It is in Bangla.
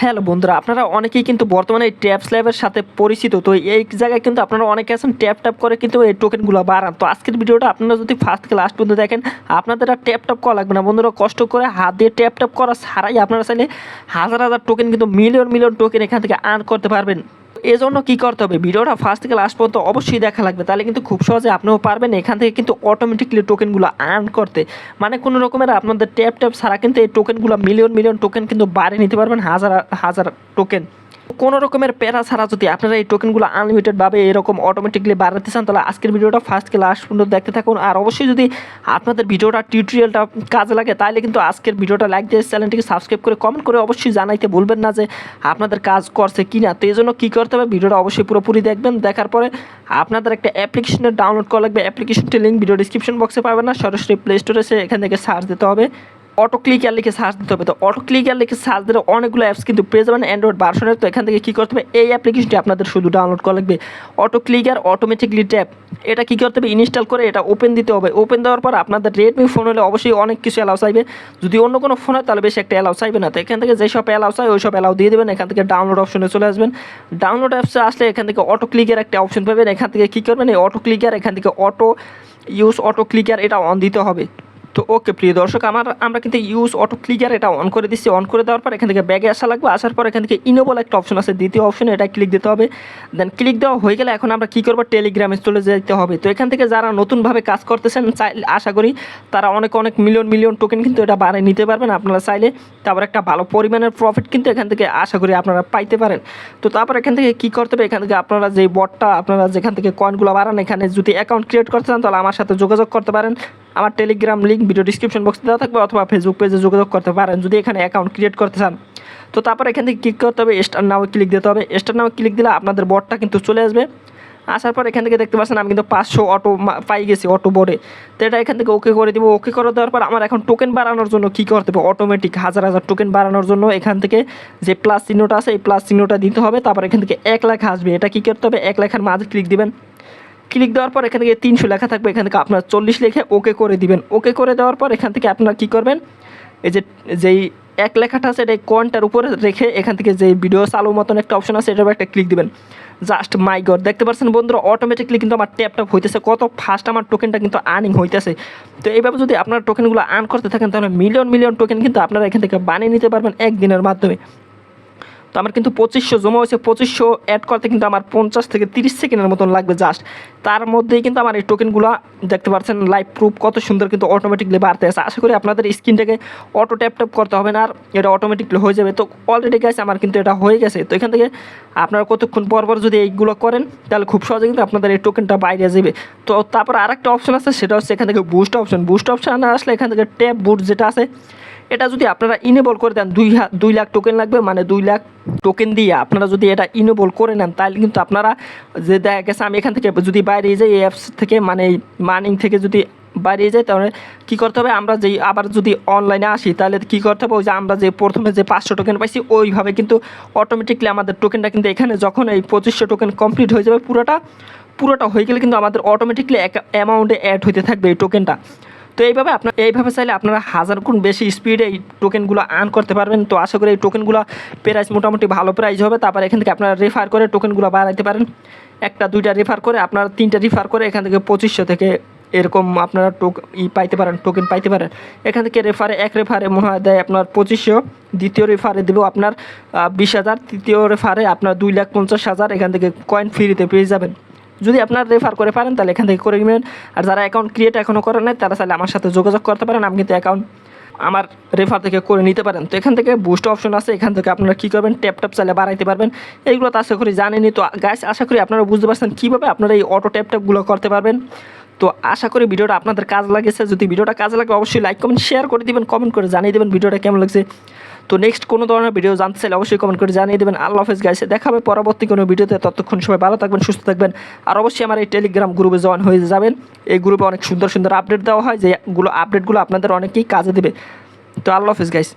হ্যালো বন্ধুরা, আপনারা অনেকেই কিন্তু বর্তমানে এই ট্যাপ স্ল্যাবের সাথে পরিচিত, তো এই জায়গায় কিন্তু আপনারা অনেকে আছেন ট্যাপ ট্যাপ করে কিন্তু এই টোকেনগুলো বাড়ান। তো আজকের ভিডিওটা আপনারা যদি ফার্স্ট থেকে লাস্ট পর্যন্ত দেখেন, আপনাদের আর ট্যাপ ট্যাপ করা লাগবে না। বন্ধুরা, কষ্ট করে হাত দিয়ে ট্যাপ ট্যাপ করা ছাড়াই আপনারা চাইলে হাজার হাজার টোকেন কিন্তু মিলিয়ন মিলিয়ন টোকেন এখান থেকে আর্ন করতে পারবেন। কি কী করতে হবে? ভিডিওটা ফার্স্ট থেকে লাস্ট পর্যন্ত অবশ্যই দেখা লাগবে। তাহলে কিন্তু খুব সহজে আপনিও পারবেন, এখান থেকে কিন্তু অটোমেটিকলি টোকেনগুলো আর্ন করতে। মানে কোনো রকমের আপনাদের ট্যাপ ট্যাপ ছাড়া কিন্তু এই টোকেনগুলো মিলিয়ন মিলিয়ন টোকেন কিন্তু বাড়িয়ে নিতে পারবেন, হাজার হাজার টোকেন কোনো রকমের প্যারা ছাড়া যদি আপনারা এই টোকেনগুলো আনলিমিটেডভাবে এরকম অটোমেটিকলি বাড়াতে চান, তাহলে আজকের ভিডিওটা ফার্স্টকে লাস্ট পর্যন্ত দেখতে থাকুন। আর অবশ্যই যদি আপনাদের ভিডিওটা টিউটোরিয়ালটা কাজে লাগে, তাহলে কিন্তু আজকের ভিডিওটা লাইক দিয়ে চ্যানেলটিকে সাবস্ক্রাইব করে কমেন্ট করে অবশ্যই জানাইতে বলবেন না যে আপনাদের কাজ করছে কি না তো এই জন্য কী করতে হবে, ভিডিওটা অবশ্যই পুরোপুরি দেখবেন, দেখার পরে আপনাদের একটা অ্যাপ্লিকেশনে ডাউনলোড করা লাগবে। অ্যাপ্লিকেশনটির লিঙ্ক ভিডিও ডিসক্রিপশন বক্সে পাবেন না, সরাসরি প্লে স্টোরে এখান থেকে সার্চ দিতে হবে। অটো ক্লিকার লিখে সার্চ দিতে হবে। তো অটো ক্লিকার লিখে সার্চ দিলে অনেকগুলো অ্যাপস কিন্তু পেয়ে যাবেন অ্যান্ড্রয়েড ভার্সনের তো এখান থেকে কী করতে হবে? এই অ্যাপ্লিকেশনটি আপনাদের শুধু ডাউনলোড করা লাগবে। অটো ক্লিকার অটোমেটিকলি ট্যাপ এটা কী করতে হবে? ইনস্টল করে এটা ওপেন দিতে হবে। ওপেন দেওয়ার পর আপনাদের রেডমি ফোন হলে অবশ্যই অনেক কিছু অ্যালাউ চাইবে। যদি অন্য কোনো ফোন হয়, তাহলে বেশি একটা অ্যালাউ চাইবে না। তো এখান থেকে যেসব অ্যালাউ চাই, ওই সব অ্যালাউ দিয়ে দেবেন। এখান থেকে ডাউনলোড অপশনে চলে আসবেন। ডাউনলোড অ্যাপসে আসলে এখান থেকে অটো ক্লিকের একটা অপশন পাবেন। এখান থেকে কী করবেন? এই অটো ক্লিকার এখান থেকে অটো ইউজ অটো ক্লিকার এটা অন দিতে হবে। তো ওকে প্রিয় দর্শক, আমার, আমরা কিন্তু ইউজ অটো ক্লিকার এটা অন করে দিচ্ছি। অন করে দেওয়ার পর এখান থেকে ব্যাগে আসা লাগবে। আসার পর এখান থেকে ইনোবল একটা অপশন আছে, দ্বিতীয় অপশনে এটা ক্লিক দিতে হবে। দেন ক্লিক দেওয়া হয়ে গেলে এখন আমরা কী করব? টেলিগ্রামে চলে যেতে হবে। তো এখান থেকে যারা নতুনভাবে কাজ করতেছেন আশা করি তারা অনেক অনেক মিলিয়ন মিলিয়ন টোকেন কিন্তু এটা বাড়িয়ে নিতে পারবেন। আপনারা চাইলে তারপর একটা ভালো পরিমাণের প্রফিট কিন্তু এখান থেকে আশা করি আপনারা পাইতে পারেন। তো তারপর এখান থেকে কী করতে হবে? এখান থেকে আপনারা যে বটটা আপনারা যেখান থেকে কয়েনগুলো বাড়ান, এখানে যদি অ্যাকাউন্ট ক্রিয়েট করতে চান, তাহলে আমার সাথে যোগাযোগ করতে পারেন। আমার টেলিগ্রাম লিঙ্ক ভিডিও ডিসক্রিপশন বক্সে দেওয়া থাকবে অথবা ফেসবুক পেজে যোগাযোগ করতে পারেন। যদি এখানে অ্যাকাউন্ট ক্রিয়েট করতে চান, তো তারপর এখান থেকে ক্লিক করতে হবে স্টার নামে ক্লিক দিতে হবে। স্টার নামে ক্লিক দিলে আপনাদের বটটা কিন্তু চলে আসবে। আসার পর এখান থেকে দেখতে পাচ্ছেন আমি কিন্তু পাঁচশো অটো পাই গেছি অটো বোর্ডে তো এটা এখান থেকে ওকে করে দিব। ওকে করে দেওয়ার পর আমার এখন টোকেন বাড়ানোর জন্য কী করতে হবে? অটোমেটিক হাজার হাজার টোকেন বাড়ানোর জন্য এখান থেকে যে প্লাস চিহ্নটা আছে, এই প্লাস চিহ্নটা দিতে হবে। তারপর এখান থেকে এক লাখ আসবে। এটা কী করতে হবে? এক লাখের মাঝে ক্লিক দিবেন। ক্লিক দেওয়ার পর এখান থেকে তিনশো লেখা থাকবে, এখান থেকে আপনার চল্লিশ লেখে ওকে করে দিবেন। ওকে করে দেওয়ার পর এখান থেকে আপনারা কী করবেন? এই যে, যেই এক লেখাটা আছে, এটা কয়েনটার উপরে রেখে এখান থেকে যে ভিডিও চালু মতন একটা অপশন আছে এটার একটা ক্লিক দিবেন। জাস্ট মাই গড, দেখতে পাচ্ছেন বন্ধুরা অটোমেটিকলি কিন্তু আমার ট্যাপ ট্যাপ হইতেছে। কত ফাস্ট আমার টোকেনটা কিন্তু আর্নিং হইতেছে। তো এইভাবে যদি আপনারা টোকেনগুলো আর্ন করতে থাকেন, তাহলে মিলিয়ন মিলিয়ন টোকেন কিন্তু আপনারা এখান থেকে বানিয়ে নিতে পারবেন একদিনের মাধ্যমে। তো আমার কিন্তু পঁচিশশো জমা হয়েছে, পঁচিশশো অ্যাড করতে কিন্তু আমার পঞ্চাশ থেকে তিরিশ সেকেন্ডের মতন লাগবে জাস্ট তার মধ্যেই কিন্তু আমার এই টোকেনগুলো দেখতে পাচ্ছেন লাইভ প্রুফ কত সুন্দর কিন্তু অটোমেটিকলি বাড়তে আছে। আশা করি আপনাদের স্ক্রিনটাকে অটো ট্যাপ ট্যাপ করতে হবে না, আর এটা অটোমেটিকলি হয়ে যাবে। তো অলরেডি গেছে আমার কিন্তু এটা হয়ে গেছে। তো এখান থেকে আপনারা কতক্ষণ পর পর যদি এইগুলো করেন, তাহলে খুব সহজে কিন্তু আপনাদের এই টোকেনটা বাইরে যাবে। তো তারপর আরেকটা অপশন আছে, সেটা হচ্ছে এখান থেকে বুস্ট অপশন বুস্ট অপশন আসলে এখান থেকে ট্যাপ বুট যেটা আছে এটা যদি আপনারা ইনেবল করে দেন, দুই দুই লাখ টোকেন লাগবে মানে দুই লাখ টোকেন দিয়ে আপনারা যদি এটা ইনেবল করে নেন, তাহলে কিন্তু আপনারা যে দেখা গেছে আমি এখান থেকে যদি বাইরে যাই, এই অ্যাপস থেকে মানে মার্নিং থেকে যদি বাইরে যাই, তাহলে কী করতে হবে? আমরা যেই আবার যদি অনলাইনে আসি, তাহলে কী করতে হবে? ওই যে আমরা যে প্রথমে যে পাঁচশো টোকেন পাইছি, ওইভাবে কিন্তু অটোমেটিকলি আমাদের টোকেনটা কিন্তু এখানে যখন এই পঁচিশশো টোকেন কমপ্লিট হয়ে যাবে, পুরোটা পুরোটা হয়ে গেলে কিন্তু আমাদের অটোমেটিকলি অ্যামাউন্টে অ্যাড হইতে থাকবে এই টোকেনটা তো এইভাবে আপনার এইভাবে চাইলে আপনারা হাজার গুণ বেশি স্পিডে এই টোকেনগুলো আর্ন করতে পারবেন। তো আশা করি এই টোকেনগুলো প্রাইস মোটামুটি ভালো প্রাইস হবে। তারপর এখান থেকে আপনারা রেফার করে টোকেনগুলো বাড়াইতে পারেন। একটা, দুইটা রেফার করে আপনারা তিনটা রেফার করে এখান থেকে পঁচিশশো থেকে এরকম আপনারা টোক ই পাইতে পারেন টোকেন পাইতে পারেন। এখান থেকে রেফারে এক রেফারে মনে হয় দেয় আপনার পঁচিশশো। দ্বিতীয় রেফারে দেবো আপনার বিশ হাজার। তৃতীয় রেফারে আপনার দুই লাখ পঞ্চাশ হাজার। এখান থেকে কয়েন ফ্রিতে পেয়ে যাবেন। যদি আপনার রেফার করে পারেন, তাহলে এখান থেকে করে নেবেন। আর যারা অ্যাকাউন্ট ক্রিয়েট এখনও করেন নাই, তারা তাহলে আমার সাথে যোগাযোগ করতে পারেন, আমি কিন্তু অ্যাকাউন্ট আমার রেফার থেকে করে নিতে পারেন। তো এখান থেকে বুস্ট অপশন আছে, এখান থেকে আপনারা কী করবেন ট্যাপ ট্যাপ চাইলে বাড়াইতে পারবেন। এইগুলো তো আশা করি জানেনই। তো গাছ আশা করি আপনারা বুঝতে পারছেন কীভাবে আপনারা এই অটো ট্যাপ ট্যাপগুলো করতে পারবেন। তো আশা করি ভিডিওটা আপনাদের কাজ লাগেছে। যদি ভিডিওটা কাজ লাগে, অবশ্যই লাইক কমেন্ট শেয়ার করে দিবেন কমেন্ট করে জানিয়ে দেবেন ভিডিওটা কেমন লাগছে। তো নেক্সট কোনো ধরনের ভিডিও জানতে চাইলে অবশ্যই কমেন্ট করে জানিয়ে দেবেন। আল্লাহ হাফেজ গাইছে দেখাবে পরবর্তী কোনো ভিডিওতে। ততক্ষণ সময় ভালো থাকবেন, সুস্থ থাকবেন। আর অবশ্যই আমার এই টেলিগ্রাম গ্রুপে জয়েন হয়ে যাবেন। এই গ্রুপে অনেক সুন্দর সুন্দর আপডেট দেওয়া হয় যেগুলো আপডেটগুলো আপনাদের অনেকেই কাজে দেবে। তো আল্লাহ হাফেজ গাইস